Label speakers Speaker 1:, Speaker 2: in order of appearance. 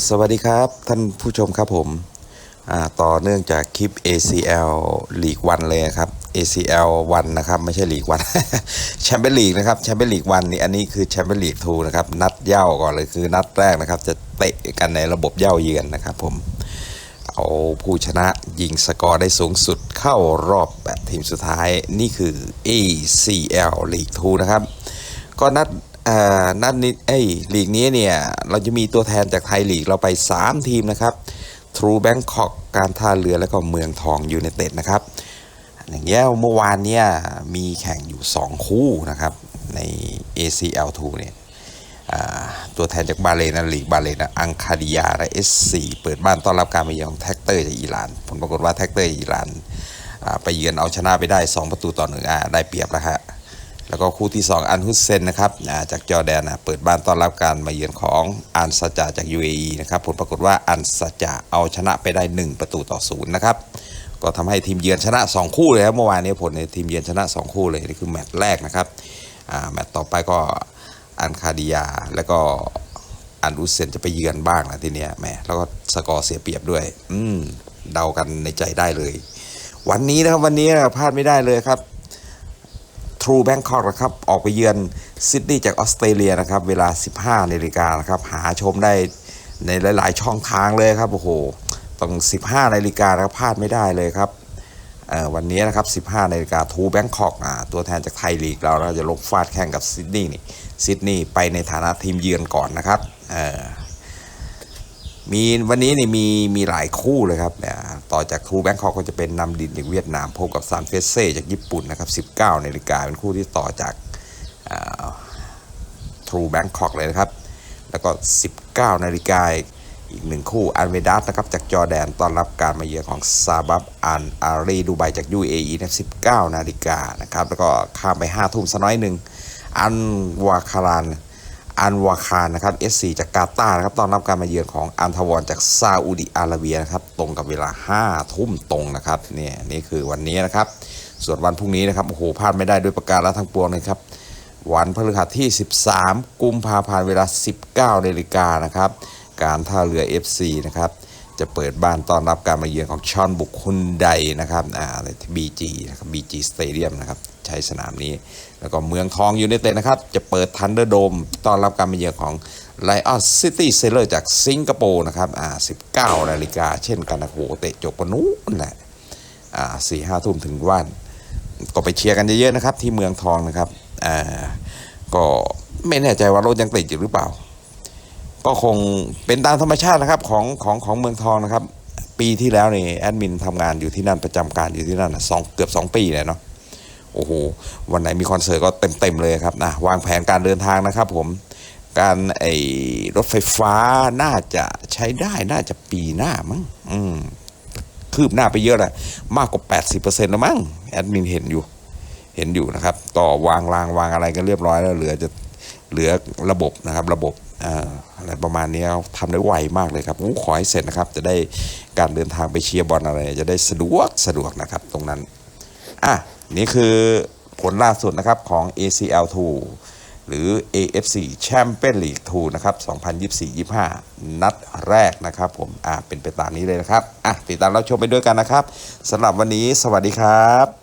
Speaker 1: สวัสดีครับท่านผู้ชมครับผมต่อเนื่องจากคลิป ACL ลีกวันเลยครับ ACL วันนะครับไม่ใช่ลีกวันแชมเปี้ยนลีกนะครับแชมเปี้ยนลีกวันนี่อันนี้คือแชมเปี้ยนลีกทูนะครับนัดเย่าก่อนเลยคือนัดแรกนะครับ จะเตะกันในระบบเย่าเยือนนะครับผมเอาผู้ชนะยิงสกอร์ได้สูงสุดเข้ารอบแปดทีมสุดท้ายนี่คือ ACL League 2นะครับก็นัด นัดนี้เอ้ยลีกนี้เนี่ยเราจะมีตัวแทนจากไทยลีกเราไป 3 ทีมนะครับ True Bangkok การท่าเรือแล้วก็เมืองทองยู n นเต็ดนะครับอย่างเงี้ยเมื่อวานเนี่ยมีแข่งอยู่ 2 คู่นะครับใน ACL 2 เนี่ยตัวแทนจากบาเลนลีกบาเลนอังคาดิยาและ S4 เปิดบ้านต้อนรับการมาเยือนของแท็กเตอร์จากอิหร่าน ผลปรากฏว่าแท็กเตอร์อิหร่านไปเยือนเอาชนะไปได้ 2 ประตูต่อหนึ่งอ่าได้เปรียบแล้วฮะ แล้วก็คู่ที่ 2 อันฮุสเซนนะครับจากจอแดนนะเปิดบ้านต้อนรับการมาเยือนของอันซาจาจาก UAE นะครับผลปรากฏว่าอันซาจาเอาชนะไปได้ 1 ประตูต่อศูนย์นะครับก็ทำให้ทีมเยือนชนะ 2 คู่เลยครับเมื่อวานนี้ผลในทีมเยือนชนะ 2 คู่เลยนี่คือแมตช์แรกนะครับแมตช์ต่อไปก็อันคาดิยาแล้วก็อันอุสเซนจะไปเยือนบ้างนะทีเนี้ยแหมแล้วก็สกอร์เสียเปรียบด้วย อืมเดากันในใจได้เลย วันนี้นะครับวันนี้พลาดไม่ได้เลยครับ True Bangkok นะครับ ออกไปเยือนซิดนีย์จากออสเตรเลียนะครับ เวลา 15นาฬิกานะครับ หาชมได้ในหลาย ๆ ช่องทางเลยครับ โอ้โหต้อง 15นาฬิกานะครับพลาดไม่ได้เลยครับวันนี้นะครับ 15นาฬิกาทูแบงคอกอ่าตัวแทนจากไทยลีกเราเราจะลงฟาดแข่งกับซิดนีย์นี่ซิดนีย์ไปในฐานะทีมเยือนก่อนนะครับมีวันนี้นี่มีมีหลายคู่เลยครับเนี่ย ต่อจากทูแบงคอกก็จะเป็นนำดินจากเวียดนามพบกับซานเฟสเซ่จากญี่ปุ่นนะครับ19นาฬิกาเป็นคู่ที่ต่อจากทรูแบงคอกเลยนะครับ แล้วก็ 19นาฬิกาอีกหนึ่งคู่อันเวดัสนะครับจากจอแดนต้อนรับการมาเยือนของซาบับอันอารีดูไบจาก UAE นะ19นาฬิกานะครับแล้วก็ข้ามไป5ทุ่มสักน้อยหนึ่งอันวาคาราน อันวาคารนะครับ S4 จากกาตาร์นะครับต้อนรับการมาเยือนของอันทวอนจากซาอุดิอาระเบียนะครับตรงกับเวลา 5 ทุ่มตรงนะครับเนี่ยนี่คือวันนี้นะครับ ส่วนวันพรุ่งนี้นะครับโอ้โหพลาดไม่ได้ด้วยประการละทั้งปวงเลยครับ วันพฤหัสที่ 13 กุมภาพันธ์เวลา 19นาฬิกานะครับการท่าเรือ FC นะครับจะเปิดบ้านต้อนรับการมาเยือนของชอนบุกคุนไดนะครับอ่าที่ BG นะครับ BG Stadium นะครับใช้สนามนี้ แล้วก็เมืองทองยูไนเต็ดนะครับ จะเปิดทันเดอร์โดมต้อนรับการมาเยือนของไลออนซิตี้เซเลอร์จากสิงคโปร์นะครับอ่า19นาฬิกาเช่นกันนะโหเตะจบกันนู้นแหละอ่าสี่ห้าทุ่มถึงว่านก็ไปเชียร์กันเยอะๆนะครับ ที่เมืองทองนะครับอ่าก็ไม่แน่ใจว่ารถยังติดอยู่หรือเปล่า ก็คงเป็นตามธรรมชาตินะครับของของของเมืองทองนะครับ ปีที่แล้วนี่แอดมินทำงานอยู่ที่นั่นประจำการอยู่ที่นั่นสองเกือบสองปีเลยเนาะ โอ้โหวันไหนมีคอนเสิร์ตก็เต็มๆเลยครับนะวางแผนการเดินทางนะครับผมการไอ้รถไฟฟ้าน่าจะใช้ได้น่าจะปีหน้ามั้งอืมคืบหน้าไปเยอะเลยมากกว่า 80%แล้วมั้งแอดมินเห็นอยู่เห็นอยู่นะครับ ต่อวางรางวางอะไรกันเรียบร้อยแล้วเหลือจะเหลือระบบนะครับ ระบบอ่าอะไรประมาณนี้ทำได้ไวมากเลยครับขอให้เสร็จนะครับ จะได้การเดินทางไปเชียร์บอลอะไร จะได้สะดวกสะดวกนะครับ ตรงนั้นอะ นี่คือผลล่าสุดนะครับของ ACL 2หรือ AFC Champions League 2นะครับ 2024-25 นัดแรกนะครับผม อ่าเป็นไปตามนี้เลยนะครับ อะ ติดตามรับชมไปด้วยกันนะครับสำหรับวันนี้ สวัสดีครับ